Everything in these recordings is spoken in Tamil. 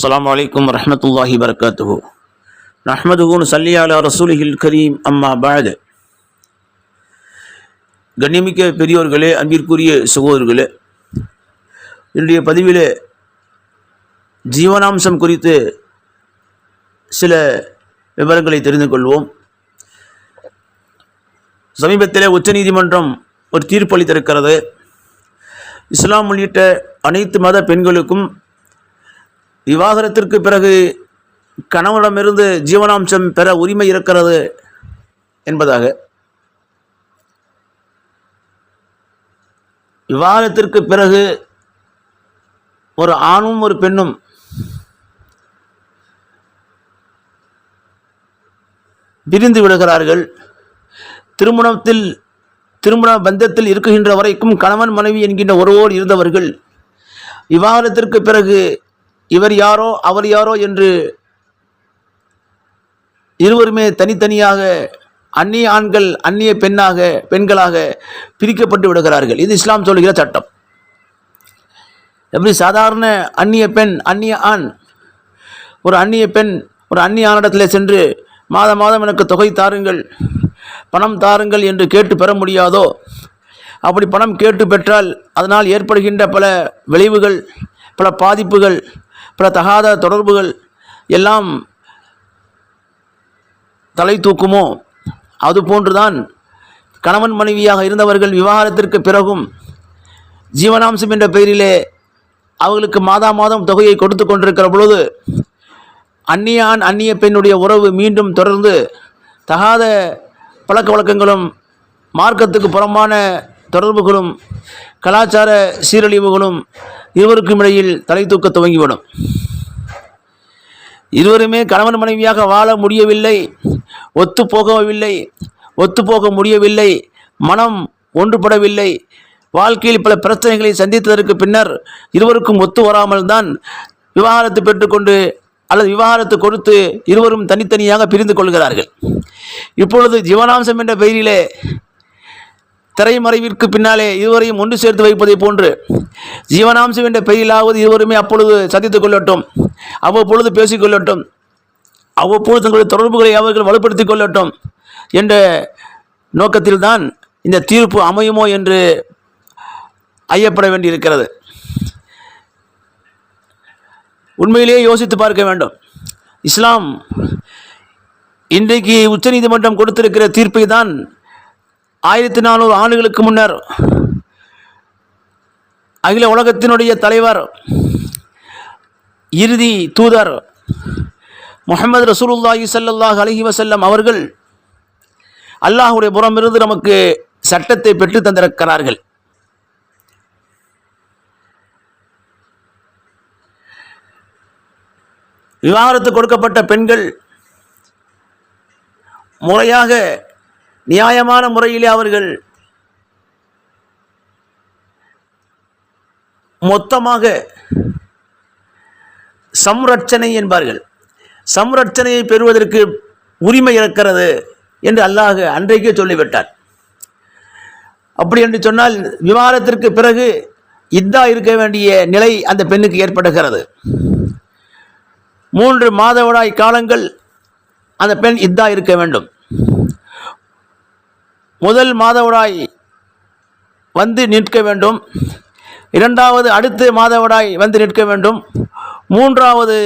அஸ்லாம் வலைக்கம் வரமத்துல்லாஹி வரகாத்துஹு நஹமதுகூன் சல்லி அலா ரசூலிஹில் கரீம் அம்மா பாது கண்ணியமிக்க பெரியோர்களே அன்பிற்குரிய சகோதரர்களே என்னுடைய பதிவிலே ஜீவனாம்சம் குறித்து சில விவரங்களை தெரிந்து கொள்வோம். சமீபத்திலே உச்சநீதிமன்றம் ஒரு தீர்ப்பளித்திருக்கிறது இஸ்லாம் உள்ளிட்ட அனைத்து மத பெண்களுக்கும் விவாகரத்திற்கு பிறகு கணவனிடமிருந்து ஜீவனாம்சம் பெற உரிமை இருக்கிறது என்பதாக. விவாகரத்திற்கு பிறகு ஒரு ஆணும் ஒரு பெண்ணும் பிரிந்து விடுகிறார்கள். திருமணத்தில் திருமண பந்தத்தில் இருக்குகின்ற வரைக்கும் கணவன் மனைவி என்கின்ற உறவோடு இருந்தவர்கள். விவாகரத்திற்கு பிறகு இவர் யாரோ அவர் யாரோ என்று இருவருமே தனித்தனியாக அந்நிய ஆண்கள் அந்நிய பெண்ணாக பெண்களாக பிரிக்கப்பட்டு விடுகிறார்கள். இது இஸ்லாம் சொல்கிற சட்டம். எப்படி சாதாரண அந்நிய பெண் அந்நிய ஆண் ஒரு அந்நிய பெண் ஒரு அந்நிய ஆணிடத்தில் சென்று மாதம் மாதம் எனக்கு தொகை தாருங்கள் பணம் தாருங்கள் என்று கேட்டு பெற முடியாதோ அப்படி பணம் கேட்டு பெற்றால் அதனால் ஏற்படுகின்ற பல விளைவுகள் பல பாதிப்புகள் பிற தகாத தொடர்புகள் எல்லாம் தலை தூக்குமோ? அதுபோன்றுதான் கணவன் மனைவியாக இருந்தவர்கள் விவாகரத்திற்கு பிறகும் ஜீவனாம்சம் என்ற பெயரிலே அவர்களுக்கு மாதா மாதம் தொகையை கொடுத்து கொண்டிருக்கிற பொழுது அந்நிய ஆண் அந்நிய பெண்ணுடைய உறவு மீண்டும் தொடர்ந்து தகாத பழக்க வழக்கங்களும் மார்க்கத்துக்கு புறம்பான தொடர்புகளும் கலாச்சார சீரழிவுகளும் இருவருக்கும் இடையில் தலை தூக்க துவங்கிவிடும். இருவருமே கணவன் மனைவியாக வாழ முடியவில்லை ஒத்து போகவில்லை ஒத்து போக முடியவில்லை மனம் ஒன்றுபடவில்லை. வாழ்க்கையில் பல பிரச்சனைகளை சந்தித்ததற்கு பின்னர் இருவருக்கும் ஒத்து வராமல் தான் விவாகரத்து பெற்றுக்கொண்டு அல்லது விவாகரத்து கொடுத்து இருவரும் தனித்தனியாக பிரிந்து கொள்கிறார்கள். இப்பொழுது ஜீவனாம்சம் என்ற பெயரிலே திரைமறைவிற்கு பின்னாலே இருவரையும் ஒன்று சேர்த்து வைப்பதை போன்று ஜீவனாம்சம் என்ற பெயரிலாவது இருவருமே அப்பொழுது சந்தித்துக் கொள்ளட்டும் அவ்வப்பொழுது பேசிக்கொள்ளட்டும் அவ்வப்பொழுது தங்களுடைய தொடர்புகளை அவர்கள் வலுப்படுத்திக் கொள்ளட்டும் என்ற நோக்கத்தில்தான் இந்த தீர்ப்பு அமையுமோ என்று ஐயப்பட வேண்டியிருக்கிறது. உண்மையிலேயே யோசித்து பார்க்க வேண்டும். இஸ்லாம் இன்றைக்கு உச்சநீதிமன்றம் கொடுத்திருக்கிற தீர்ப்பை தான் ஆயிரத்தி நானூறு ஆண்டுகளுக்கு முன்னர் அகில உலகத்தினுடைய தலைவர் இறுதி தூதர் முகமது ரசூலுல்லாஹி சல்லாஹ் அலஹி வசல்லம் அவர்கள் அல்லாஹுடைய புறமிருந்து நமக்கு சட்டத்தை பெற்று தந்திருக்கிறார்கள். விவாகரத்து கொடுக்கப்பட்ட பெண்கள் முறையாக நியாயமான முறையிலே அவர்கள் மொத்தமாக சம்ரட்சணை என்பார்கள். சம்ரட்சணையை பெறுவதற்கு உரிமை இருக்கிறது என்று அல்லாஹ் அன்றைக்கே சொல்லிவிட்டார். அப்படி என்று சொன்னால் விவாதத்திற்கு பிறகு இத்தா இருக்க வேண்டிய நிலை அந்த பெண்ணுக்கு ஏற்படுகிறது. மூன்று மாதவிடாய் காலங்கள் அந்த பெண் இத்தா இருக்க வேண்டும். முதல் மாதவிடாய் வந்து நிற்க வேண்டும். இரண்டாவது அடுத்து மாதவிடாய் வந்து நிற்க வேண்டும். மூன்றாவது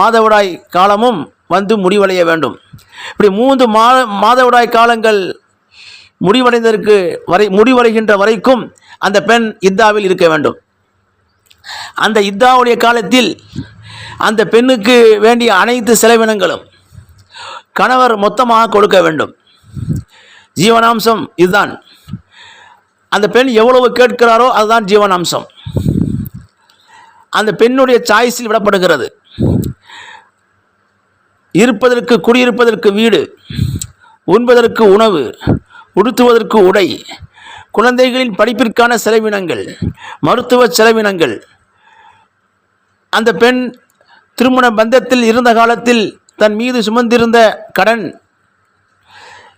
மாதவிடாய் காலமும் வந்து முடிவடைய வேண்டும். இப்படி மூன்று மா மாதவிடாய் காலங்கள் முடிவடைந்ததற்கு வரை முடிவடைகின்ற வரைக்கும் அந்த பெண் இத்தாவில் இருக்க வேண்டும். அந்த இத்தாவுடைய காலத்தில் அந்த பெண்ணுக்கு வேண்டிய அனைத்து செலவினங்களும் கணவர் மொத்தமாக கொடுக்க வேண்டும். ஜீவனாம்சம் இதுதான். அந்த பெண் எவ்வளவு கேட்கிறாரோ அதுதான் ஜீவனாம்சம். அந்த பெண்ணுடைய சாய்ஸில் விடப்படுகிறது. இருப்பதற்கு குடியிருப்பதற்கு வீடு உண்பதற்கு உணவு உடுத்துவதற்கு உடை குழந்தைகளின் படிப்பிற்கான செலவினங்கள் மருத்துவ செலவினங்கள். அந்த பெண் திருமண பந்தத்தில் இருந்த காலத்தில் தன் மீது சுமந்திருந்த கடன்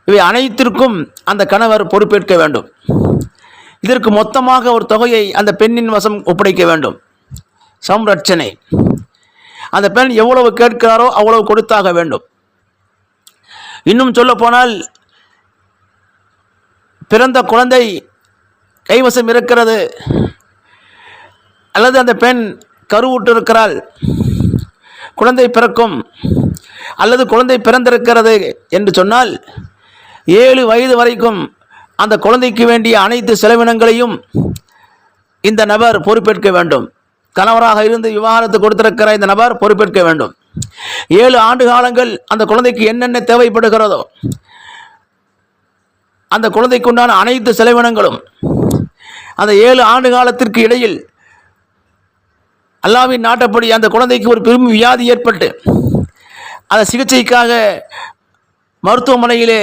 இவை அனைத்திற்கும் அந்த கணவர் பொறுப்பேற்க வேண்டும். இதற்கு மொத்தமாக ஒரு தொகையை அந்த பெண்ணின் வசம் ஒப்படைக்க வேண்டும். சம்ரட்சணை. அந்த பெண் எவ்வளவு கேட்கிறாரோ அவ்வளவு கொடுத்தாக வேண்டும். இன்னும் சொல்ல போனால் பிறந்த குழந்தை கைவசம் இருக்கிறது. அல்லது அந்த பெண் கருவுற்றிருக்கிறாள் குழந்தை பிறக்கும். அல்லது குழந்தை பிறந்திருக்கிறது என்று சொன்னால் ஏழு வயது வரைக்கும் அந்த குழந்தைக்கு வேண்டிய அனைத்து செலவினங்களையும் இந்த நபர் பொறுப்பேற்க வேண்டும். கணவராக இருந்து விவாகரத்து கொடுத்திருக்கிற இந்த நபர் பொறுப்பேற்க வேண்டும். ஏழு ஆண்டு காலங்கள் அந்த குழந்தைக்கு என்னென்ன தேவைப்படுகிறதோ அந்த குழந்தைக்குண்டான அனைத்து செலவினங்களும் அந்த ஏழு ஆண்டு காலத்திற்கு இடையில் அல்லாவின் நாட்டப்படி அந்த குழந்தைக்கு ஒரு பெரும் வியாதி ஏற்பட்டு அந்த சிகிச்சைக்காக மருத்துவமனையிலே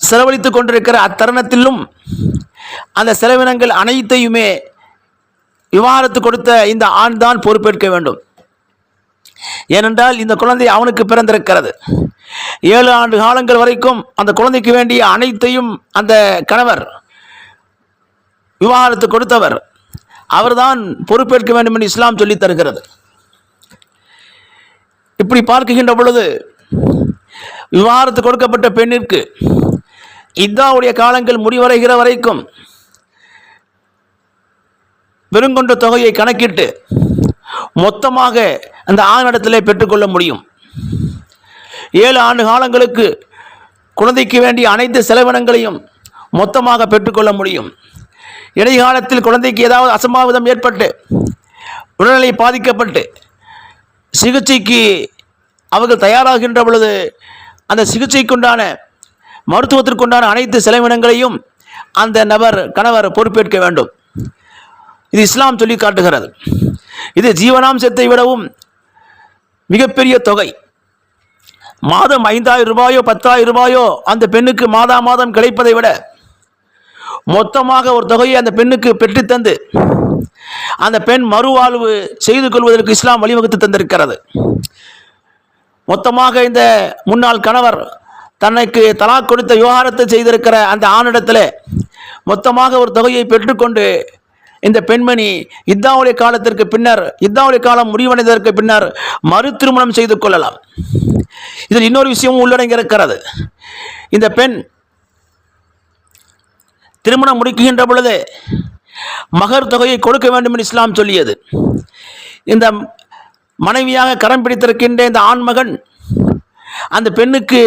செலவழித்துக் கொண்டிருக்கிற அத்தருணத்திலும் அந்த செலவினங்கள் அனைத்தையுமே விவாகரத்து கொடுத்த இந்த ஆண் தான் பொறுப்பேற்க வேண்டும். ஏனென்றால் இந்த குழந்தை அவனுக்கு பிறந்திருக்கிறது. ஏழு ஆண்டு காலங்கள் வரைக்கும் அந்த குழந்தைக்கு வேண்டிய அனைத்தையும் அந்த கணவர் விவாகரத்து கொடுத்தவர். அவர்தான் பொறுப்பேற்க வேண்டும் என்று இஸ்லாம் சொல்லித் தருகிறது. இப்படி பார்க்குகின்ற பொழுது விவாகரத்து கொடுக்கப்பட்ட பெண்ணிற்கு இத்தாவுடைய காலங்கள் முடிவடைகிற வரைக்கும் பெருங்கொண்ட தொகையை கணக்கிட்டு மொத்தமாக அந்த ஆணிடத்தில் பெற்றுக்கொள்ள முடியும். ஏழு ஆண்டு காலங்களுக்கு குழந்தைக்கு வேண்டிய அனைத்து செலவினங்களையும் மொத்தமாக பெற்றுக்கொள்ள முடியும். இடைக்காலத்தில் குழந்தைக்கு ஏதாவது அசம்பாவிதம் ஏற்பட்டு உடல்நிலை பாதிக்கப்பட்டு சிகிச்சைக்கு அவர்கள் தயாராகின்ற பொழுது அந்த சிகிச்சைக்குண்டான மருத்துவத்திற்குண்டான அனைத்து செலவினங்களையும் அந்த நபர் கணவர் பொறுப்பேற்க வேண்டும். இது இஸ்லாம் சொல்லி காட்டுகிறது. இது ஜீவனாம்சத்தை விடவும் மிகப்பெரிய தொகை. மாதம் ஐந்தாயிரம் ரூபாயோ பத்தாயிரம் ரூபாயோ அந்த பெண்ணுக்கு மாதா மாதம் கிடைப்பதை விட மொத்தமாக ஒரு தொகையை அந்த பெண்ணுக்கு பெற்றுத்தந்து அந்த பெண் மறுவாழ்வு செய்து கொள்வதற்கு இஸ்லாம் வழிவகுத்து தந்திருக்கிறது. மொத்தமாக இந்த முன்னாள் கணவர் தனக்கு தலாக் கொடுத்த விவகாரத்தை செய்திருக்கிற அந்த ஆணிடத்தில் மொத்தமாக ஒரு தொகையை பெற்றுக்கொண்டு இந்த பெண்மணி இத்தாவளி காலத்திற்கு பின்னர் இத்தாவளி காலம் முடிவடைந்ததற்கு பின்னர் மறு திருமணம் செய்து கொள்ளலாம். இதில் இன்னொரு விஷயமும் உள்ளடங்கி இருக்கிறது இந்த பெண் திருமணம் முடிக்கின்ற பொழுது மகர் தொகையை கொடுக்க வேண்டும் என்று இஸ்லாம் சொல்லியது. இந்த மனைவியாக கரம் பிடித்திருக்கின்ற இந்த ஆண்மகன் அந்த பெண்ணுக்கு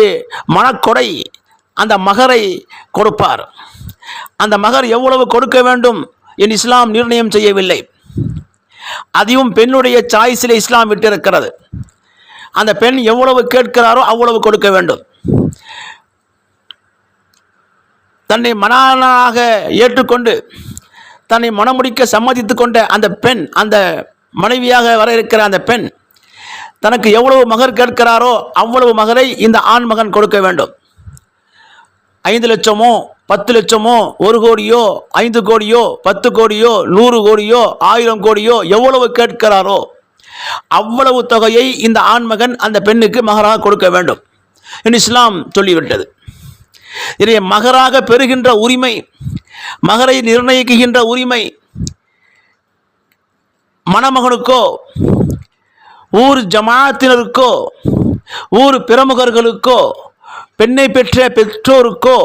மனக்கொடை அந்த மகரை கொடுப்பார். அந்த மகர் எவ்வளவு கொடுக்க வேண்டும் என் இஸ்லாம் நிர்ணயம் செய்யவில்லை. அதையும் பெண்ணுடைய சாய்ஸில் இஸ்லாம் விட்டிருக்கிறது. அந்த பெண் எவ்வளவு கேட்கிறாரோ அவ்வளவு கொடுக்க வேண்டும். தன்னை மணானாக ஏற்றுக்கொண்டு தன்னை மனமுடிக்க சம்மதித்து கொண்ட அந்த பெண் அந்த மனைவியாக வர இருக்கிற அந்த பெண் தனக்கு எவ்வளவு மகர் கேட்கிறாரோ அவ்வளவு மகரை இந்த ஆண் மகன் கொடுக்க வேண்டும். ஐந்து லட்சமோ பத்து லட்சமோ ஒரு கோடியோ ஐந்து கோடியோ பத்து கோடியோ நூறு கோடியோ ஆயிரம் கோடியோ எவ்வளவு கேட்கிறாரோ அவ்வளவு தொகையை இந்த ஆண்மகன் அந்த பெண்ணுக்கு மகராக கொடுக்க வேண்டும். என்று இஸ்லாம் சொல்லிவிட்டது. இதை மகராக பெறுகின்ற உரிமை மகரை நிர்ணயிக்குகின்ற உரிமை மணமகனுக்கோ ஊர் ஜமாத்தினருக்கோ ஊர் பிரமுகர்களுக்கோ பெண்ணை பெற்ற பெற்றோருக்கோ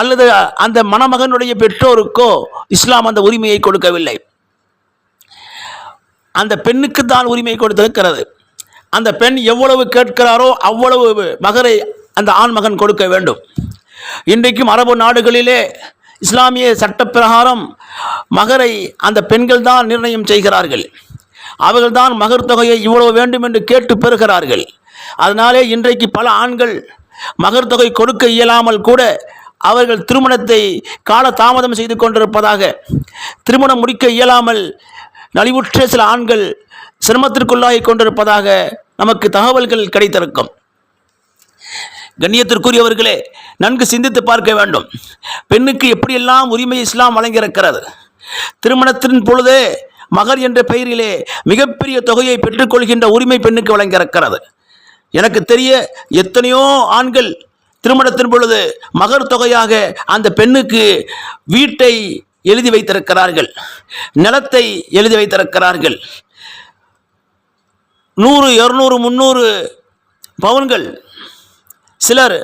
அல்லது அந்த மணமகனுடைய பெற்றோருக்கோ இஸ்லாம் அந்த உரிமையை கொடுக்கவில்லை. அந்த பெண்ணுக்கு தான் உரிமை கொடுத்திருக்கிறது. அந்த பெண் எவ்வளவு கேட்கிறாரோ அவ்வளவு மகரை அந்த ஆண் மகன் கொடுக்க வேண்டும். இன்றைக்கும் அரபு நாடுகளிலே இஸ்லாமிய சட்டப்பிரகாரம் மகரை அந்த பெண்கள் தான் நிர்ணயம் செய்கிறார்கள். அவர்கள்தான் மகர் தொகையை இவ்வளவு வேண்டும் என்று கேட்டு பெறுகிறார்கள். அதனாலே இன்றைக்கு பல ஆண்கள் மகர் தொகை கொடுக்க இயலாமல் கூட அவர்கள் திருமணத்தை கால தாமதம் செய்து கொண்டிருப்பதாக திருமணம் முடிக்க இயலாமல் நலிவுற்ற சில ஆண்கள் சிரமத்திற்குள்ளாகி கொண்டிருப்பதாக நமக்கு தகவல்கள் கிடைத்திருக்கும். கண்ணியத்திற்குரியவர்களே நன்கு சிந்தித்து பார்க்க வேண்டும். பெண்ணுக்கு எப்படியெல்லாம் உரிமை இஸ்லாம் வழங்கியிருக்கிறது? திருமணத்தின் பொழுதே மகர் என்ற பெயரிலே மிகப்பெரிய தொகையை பெற்றுக்கொள்கின்ற உரிமை பெண்ணுக்கு வழங்கியிருக்கிறது. எனக்கு தெரிய எத்தனையோ ஆண்கள் திருமணத்தின் பொழுது மகர் தொகையாக அந்த பெண்ணுக்கு வீட்டை எழுதி வைத்திருக்கிறார்கள் நிலத்தை எழுதி வைத்திருக்கிறார்கள். நூறு இருநூறு முந்நூறு பவுன்கள் சிலர்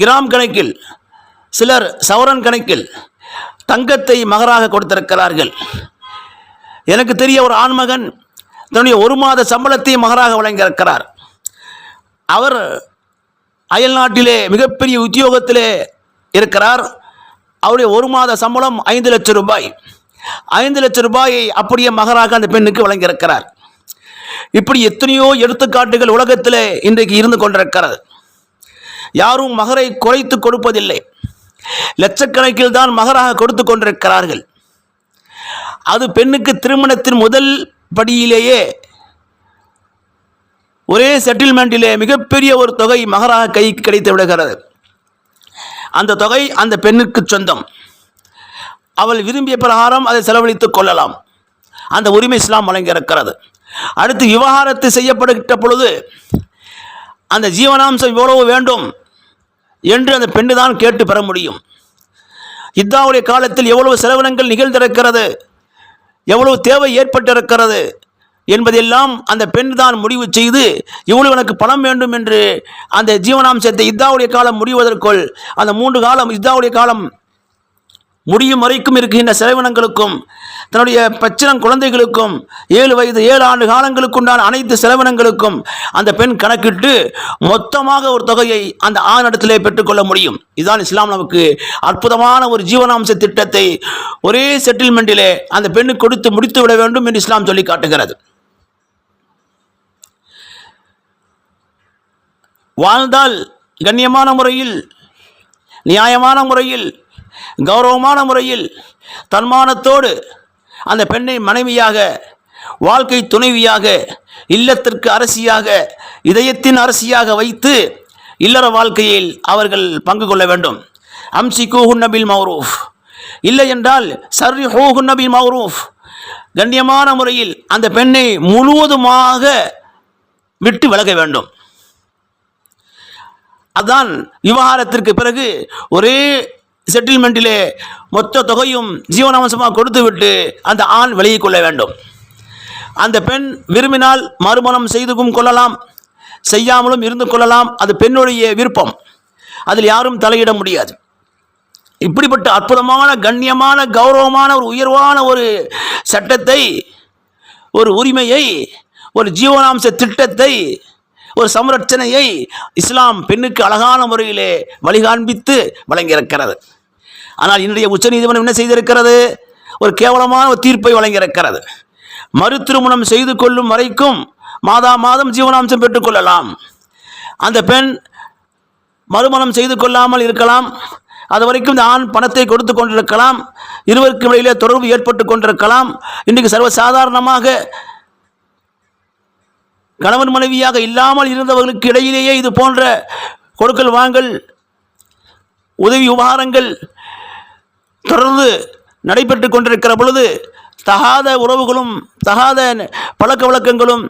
கிராம் கணக்கில் சிலர் சவரன் கணக்கில் தங்கத்தை மகராக கொடுத்திருக்கிறார்கள். எனக்கு தெரிய ஒரு ஆண்மகன் தன்னுடைய ஒரு மாத சம்பளத்தையும் மகராக வழங்கியிருக்கிறார். அவர் அயல் நாட்டிலே மிகப்பெரிய உத்தியோகத்திலே இருக்கிறார். அவருடைய ஒரு மாத சம்பளம் ஐந்து லட்சம் ரூபாய். ஐந்து லட்சம் ரூபாயை அப்படியே மகராக அந்த பெண்ணுக்கு வழங்கியிருக்கிறார். இப்படி எத்தனையோ எடுத்துக்காட்டுகள் உலகத்திலே இன்றைக்கு இருந்து கொண்டிருக்கிறது. யாரும் மகரை குறைத்து கொடுப்பதில்லை. லட்சக்கணக்கில் தான் மகராக கொடுத்து கொண்டிருக்கிறார்கள். அது பெண்ணுக்கு திருமணத்தின் முதல் படியிலேயே ஒரே செட்டில்மெண்ட்டிலே மிகப்பெரிய ஒரு தொகை மகராக கைக்கு கிடைத்து விடுகிறது. அந்த தொகை அந்த பெண்ணுக்கு சொந்தம். அவள் விரும்பிய பிரகாரம் அதை செலவழித்துக் கொள்ளலாம். அந்த உரிமை இஸ்லாம் வழங்கியிருக்கிறது. அடுத்து விவகாரத்து செய்யப்படுகின்ற பொழுது அந்த ஜீவனாம்சம் இவ்வளவு வேண்டும் என்று அந்த பெண்ணு தான் கேட்டு பெற முடியும். இத்தாவுடைய காலத்தில் எவ்வளவு செலவினங்கள் நிகழ்ந்திருக்கிறது? எவ்வளவு தேவை ஏற்பட்டிருக்கிறது என்பதெல்லாம் அந்த பெண் தான் முடிவு செய்து இவ்வளவு எனக்கு பணம் வேண்டும் என்று அந்த ஜீவனாம்சத்தை இத்தாவுடைய காலம் முடிவதற்குள் அந்த மூன்று காலம் இத்தாவுடைய காலம் முடியும் வரைக்கும் இருக்கின்ற செலவினங்களுக்கும் தன்னுடைய பச்சிளம் குழந்தைகளுக்கும் ஏழு வயது ஏழு ஆண்டு காலங்களுக்குண்டான அனைத்து செலவினங்களுக்கும் அந்த பெண் கணக்கிட்டு மொத்தமாக ஒரு தொகையை அந்த ஆணிடத்திலே பெற்றுக்கொள்ள முடியும். இதுதான் இஸ்லாம் நமக்கு அற்புதமான ஒரு ஜீவனாம்ச திட்டத்தை ஒரே செட்டில்மெண்ட்டிலே அந்த பெண்ணுக்கு கொடுத்து முடித்து விட வேண்டும் என்று இஸ்லாம் சொல்லி காட்டுகிறது. வாழ்ந்தால் கண்ணியமான முறையில் நியாயமான முறையில் கௌரவமான முறையில் தன்மானத்தோடு அந்த பெண்ணை மனைவியாக வாழ்க்கை துணைவியாக இல்லத்திற்கு அரசியாக இதயத்தின் அரசியாக வைத்து இல்லற வாழ்க்கையில் அவர்கள் பங்கு கொள்ள வேண்டும். அம்சி கூஹுன்னபில் மௌரூஃப் இல்லை என்றால் சர்ரி ஹூஹுன்னபில் மௌரூஃப் கண்ணியமான முறையில் அந்த பெண்ணை முழுவதுமாக விட்டு விலக வேண்டும். அதான் விவகாரத்திற்கு பிறகு ஒரே செட்டில்மெண்ட்டிலே மொத்த தொகையும் ஜீவனாம்சமாக கொடுத்துவிட்டு அந்த ஆண் விலகிக் கொள்ள வேண்டும். அந்த பெண் விரும்பினால் மறுமணம் செய்தும் கொள்ளலாம் செய்யாமலும் இருந்து கொள்ளலாம். அது பெண்ணுடைய விருப்பம். அதில் யாரும் தலையிட முடியாது. இப்படிப்பட்ட அற்புதமான கண்ணியமான கௌரவமான ஒரு உயர்வான ஒரு சட்டத்தை ஒரு உரிமையை ஒரு ஜீவனாம்ச திட்டத்தை ஒரு சம்ரட்சணையை இஸ்லாம் பெண்ணுக்கு அழகான முறையிலே வழிகாண்பித்து வழங்கியிருக்கிறது. ஆனால் இன்றைய உச்சநீதிமன்றம் என்ன செய்திருக்கிறது? ஒரு கேவலமான ஒரு தீர்ப்பை வழங்கியிருக்கிறது. மறு திருமணம் செய்து கொள்ளும் வரைக்கும் மாதா மாதம் ஜீவனாம்சம் பெற்றுக்கொள்ளலாம் அந்த பெண் மறுமணம் செய்து கொள்ளாமல் இருக்கலாம். அது வரைக்கும் இந்த ஆண் பணத்தை கொடுத்து கொண்டிருக்கலாம். இருவருக்கும் இடையிலே தொடர்பு ஏற்பட்டு கொண்டிருக்கலாம். இன்றைக்கு சர்வசாதாரணமாக கணவன் மனைவியாக இல்லாமல் இருந்தவர்களுக்கு இடையிலேயே இது போன்ற கொடுக்கல் வாங்கல் உதவி உபகாரங்கள் தொடர்ந்து நடைபெற்று கொண்டிருக்கிற பொழுது தகாத உறவுகளும் தகாத பழக்க வழக்கங்களும்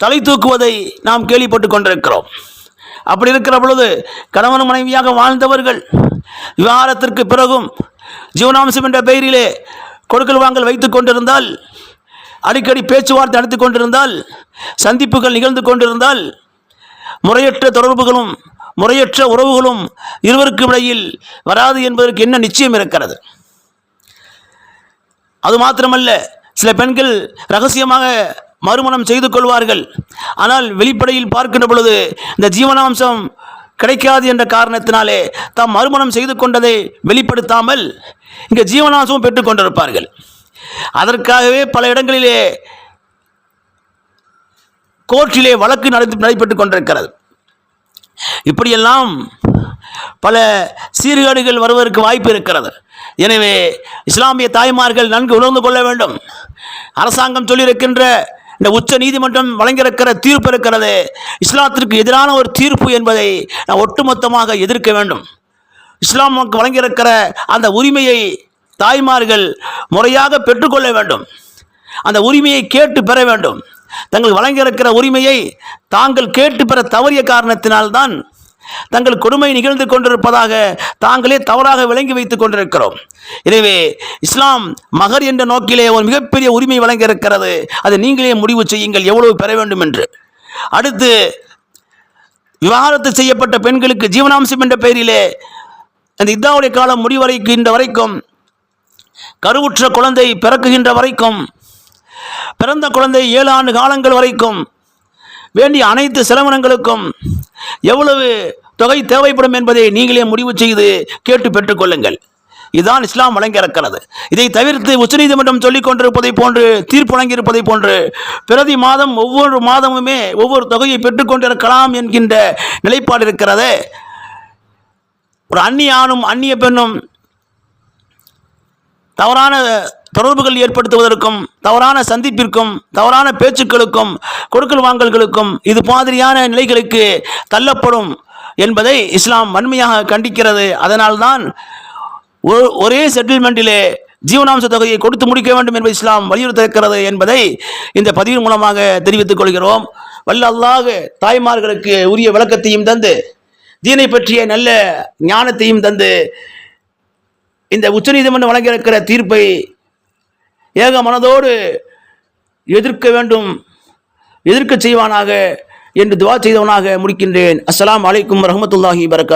தலை தூக்குவதை நாம் கேள்விப்பட்டு கொண்டிருக்கிறோம். அப்படி இருக்கிற பொழுது கணவன் மனைவியாக வாழ்ந்தவர்கள் விவகாரத்திற்கு பிறகும் ஜீவனாம்சம் என்ற பெயரிலே கொடுக்கல் வாங்கல் வைத்து கொண்டிருந்தால் அடிக்கடி பேச்சுவார்த்தை நடத்தி கொண்டிருந்தால் சந்திப்புகள் நிகழ்ந்து கொண்டிருந்தால் முறையற்ற தொடர்புகளும் முறையற்ற உறவுகளும் இருவருக்கும் இடையில் வராது என்பதற்கு என்ன நிச்சயம் இருக்கிறது? அது மாத்திரமல்ல சில பெண்கள் ரகசியமாக மறுமணம் செய்து கொள்வார்கள். ஆனால் வெளிப்படையில் பார்க்கின்ற பொழுது இந்த ஜீவனாம்சம் கிடைக்காது என்ற காரணத்தினாலே தாம் மறுமணம் செய்து கொண்டதை வெளிப்படுத்தாமல் இங்கே ஜீவனாம்சமும் பெற்றுக்கொண்டிருப்பார்கள் அதற்காகவே பல இடங்களிலே கோர்ட்டிலே வழக்கு நடந்து நடைபெற்றுக் கொண்டிருக்கிறது. இப்படியெல்லாம் பல சீர்கேடுகள் வருவதற்கு வாய்ப்பு இருக்கிறது. எனவே இஸ்லாமிய தாய்மார்கள் நன்கு உணர்ந்து கொள்ள வேண்டும். அரசாங்கம் சொல்லியிருக்கின்ற இந்த உச்ச நீதிமன்றம் வழங்கியிருக்கிற தீர்ப்பு இருக்கிறது. இஸ்லாத்திற்கு எதிரான ஒரு தீர்ப்பு என்பதை நான் ஒட்டுமொத்தமாக எதிர்க்க வேண்டும். இஸ்லாம் வழங்கியிருக்கிற அந்த உரிமையை தாய்மார்கள் முறையாக பெற்றுக்கொள்ள வேண்டும். அந்த உரிமையை கேட்டு பெற வேண்டும். தங்கள் வழங்கியிருக்கிற உரிமையை தாங்கள் கேட்டு பெற தவறிய காரணத்தினால்தான் தங்கள் கொடுமை நிகழ்ந்து கொண்டிருப்பதாக தாங்களே தவறாக விளங்கி வைத்துக் கொண்டிருக்கிறோம். எனவே இஸ்லாம் மகர் என்ற நோக்கிலே ஒரு மிகப்பெரிய உரிமை வழங்கியிருக்கிறது. அதை நீங்களே முடிவு செய்யுங்கள் எவ்வளவு பெற வேண்டும் என்று. அடுத்து விவாகரத்து செய்யப்பட்ட பெண்களுக்கு ஜீவனாம்சம் என்ற பெயரிலே அந்த இத்தாவுடைய காலம் முடிவரைக்கின்ற வரைக்கும் கருவுற்ற குழந்தை பிறக்குகின்ற வரைக்கும் பிறந்த குழந்தை ஏழு ஆண்டு காலங்கள் வரைக்கும் வேண்டிய அனைத்து செலவினங்களுக்கும் எவ்வளவு தொகை தேவைப்படும் என்பதை நீங்களே முடிவு செய்து கேட்டு பெற்றுக்கொள்ளுங்கள் இதுதான் இஸ்லாம் வழங்கியிருக்கிறது. இதை தவிர்த்து உச்சநீதிமன்றம் சொல்லிக் கொண்டிருப்பதை போன்று தீர்ப்பு வழங்கியிருப்பதை போன்று பிரதி மாதம் ஒவ்வொரு மாதமுமே ஒவ்வொரு தொகையை பெற்றுக்கொண்டிருக்கலாம் என்கின்ற நிலைப்பாடு இருக்கிறது. ஒரு அந்நிய ஆணும் அந்நிய பெண்ணும் தவறான தொடர்புகள் ஏற்படுத்துவதற்கும் தவறான சந்திப்பிற்கும் தவறான பேச்சுக்களுக்கும் கொடுக்கல் வாங்கல்களுக்கும் இது மாதிரியான நிலைகளுக்கு தள்ளப்படும் என்பதை இஸ்லாம் வன்மையாக கண்டிக்கிறது. அதனால்தான் ஒரே செட்டில்மெண்ட்டிலே ஜீவனாம்ச தொகையை கொடுத்து முடிக்க வேண்டும் என்பதை இஸ்லாம் வலியுறுத்திருக்கிறது என்பதை இந்த பதிவின் மூலமாக தெரிவித்துக் கொள்கிறோம். வல்ல அல்லாஹ் தாய்மார்களுக்கு உரிய விளக்கத்தையும் தந்து தீனை பற்றிய நல்ல ஞானத்தையும் தந்து இந்த உச்சநீதிமன்றம் வழங்கியிருக்கிற தீர்ப்பை ஏக மனதோடு எதிர்க்க வேண்டும் எதிர்க்க செய்வானாக என்று துவா செய்தவனாக முடிக்கின்றேன். அஸ்லாம் அலைக்கும் வரஹ்மத்துல்லாஹி வரகாத்